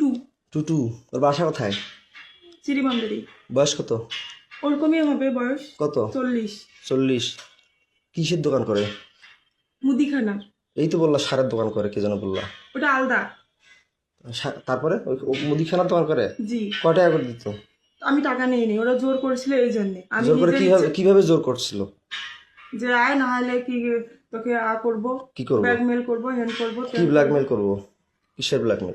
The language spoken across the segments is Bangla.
টুটু। টুটু তোর বাসা কোথায়? চিরিবান্ধরি বয়স কত? ওরকমই হবে বয়স। কত? চল্লিশ। চল্লিশ। কিসের দোকান করে? মুদিখানা। এই তো বললা সারের দোকান করে কে যেন বললা। ওটা আলাদা। সা- তারপরে? ওই ও মুদিখানার দোকান করে? জি। কয় টাকা করে দিত? আমি টাকা নিয়ে নি ওরা জোর করেছিল এই জন্যে। আমি জোর করে নিজের কীভাবে ইচ্ছে- কীভাবে জোর করছিল? যে আয় না হলে কি তোকে আ করব? কি করব? ব্ল্যাকমেল করব হ্যান্ড করব কি ব্ল্যাকমেল করব? কিসের ব্ল্যাকমেল?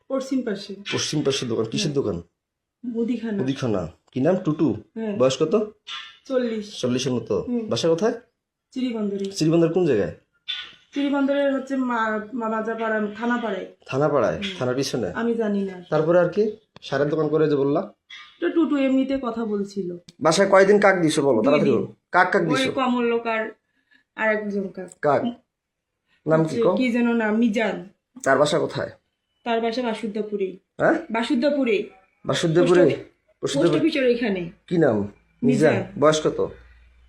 পশ্চিম পাশে। পশ্চিম পাশের দোকান কিসের দোকান? মুদিখানা। মুদিখানা। কি নাম টুটু? হ্যাঁ। বয়স কত? চল্লিশ। চল্লিশের মতো। বাসা কোথায়? চিরিবন্দরি। শ্রীবন্দর কোন জায়গায়? চিরিবন্দরের হচ্ছে মাজাপাড়া থানা পাড়ায় থানাপাড়ায়। থানার পিছনে? আমি জানি না। তারপরে আর কি? সারের দোকান করে যে বললা তো টুটু এমনিতে কথা বলছিল। বাসায় কয়দিন কাক দিছো বলো তাড়াতাড়ি। কাক কাক ওই দিছো কমল লোক আর আর একজন কাজ কাক? নাম কি কো কি যেন নাম মিজান। তার বাসা কোথায়? তার বাসা বাসুদ্দাপুরে হ্যাঁ? বাসুদ্দাপুরে বাসুদেবপুরে পোস্ট অফিসের ওইখানে। কি নাম? মিজান। বয়স কত?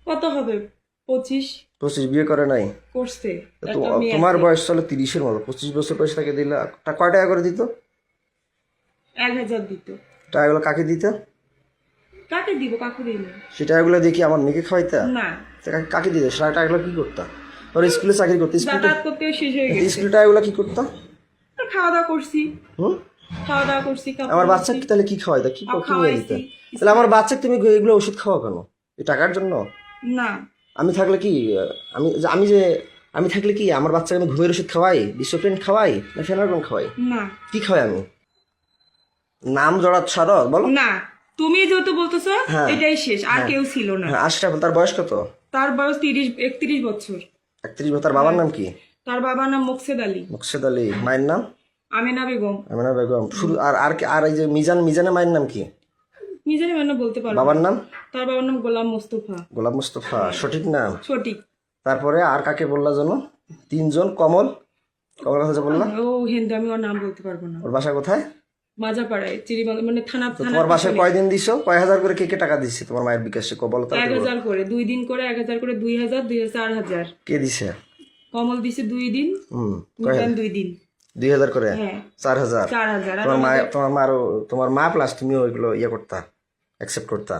কত হবে? পঁচিশ। পঁচিশ বিয়ে করে নাই? করছে। তোমার বয়স চলে তিরিশের মতো। পঁচিশ বছর বয়স তাকে দিলে। কয় টাকা করে দিত? এক হাজার দিত। টাকাগুলো কাকে দিত? কাকে দিব? কাকু দিল সে টাকাগুলো দেখি আমার মেয়েকে খাওয়াইতা? না। কাকে- দিত? সে টাকাগুলো কি করতা? ওর স্কুলে চাকরি করতে। স্কুলে করতেও শেষ হয়ে গেছে। স্কুলে টাকাগুলো কি করতা? খাওয়া দাওয়া করছি। খাওয়া দাওয়া করছি আমার। বাচ্চাকে তাহলে কি খাওয়াইতা কি কি নিয়ে খাওয়াইছি। দিতা তাহলে আমার বাচ্চাকে তুমি এগুলো ওষুধ খাওয়া কেন? এই টাকার জন্য? না। আমি থাকলে কি আমি আমি যে আমি থাকলে কি আমার বাচ্চাকে আমি ঘুমের ওষুধ খাওয়াই? ডিসোপ্রিন খাওয়াই? না ফেনারকন খাওয়াই? না। কি খাওয়াই আমি? নাম জড়াত ছাড় বলো। না। তুমি যেহেতু বলতেছো হ্যাঁ। এটাই শেষ আর কেউ ছিল না। হ্যাঁ তার বয়স কত? তার বয়স তিরিশ একত্রিশ বছর। একত্রিশ বছর তার বাবার নাম কি? তার বাবার নাম মোকসেদ আলী। মুকসেদ আলী মায়ের নাম? আমেনা বেগম। আমিনা বেগম। শুরু আর আর আর এই যে মিজান মিজানের মায়ের নাম কি? নিজের মানে বলতে পারব বাবার নাম? তার বাবার নাম গোলাম মোস্তফা। গোলাম মুস্তফা। সঠিক নাম? সঠিক। তারপরে আর কাকে বললা যেন? তিনজন? কমল? কমল কথা বললা? ও হিন্দু আমি ওর নাম বলতে পারব না। ওর বাসা কোথায়? মাজাপাড়ায় চিরিবাংলা মানে থানা তোমার বাসায় কয়দিন দিছো? কয় হাজার করে কে কে টাকা দিচ্ছে তোমার মায়ের বিকাশে? কো বলো তো এক হাজার করে। দুই দিন করে এক হাজার করে দুই হাজার দুই হাজার চার হাজার। কে দিছে? কমল দিছে দুই দিন। হুম দুই দিন। দুই হাজার করে? হ্যাঁ। চার হাজার। তোমার মা তোমার মা তোমার মা প্লাস তুমিও ওইগুলো ইয়ে করতা অ্যাকসেপ্ট করতা।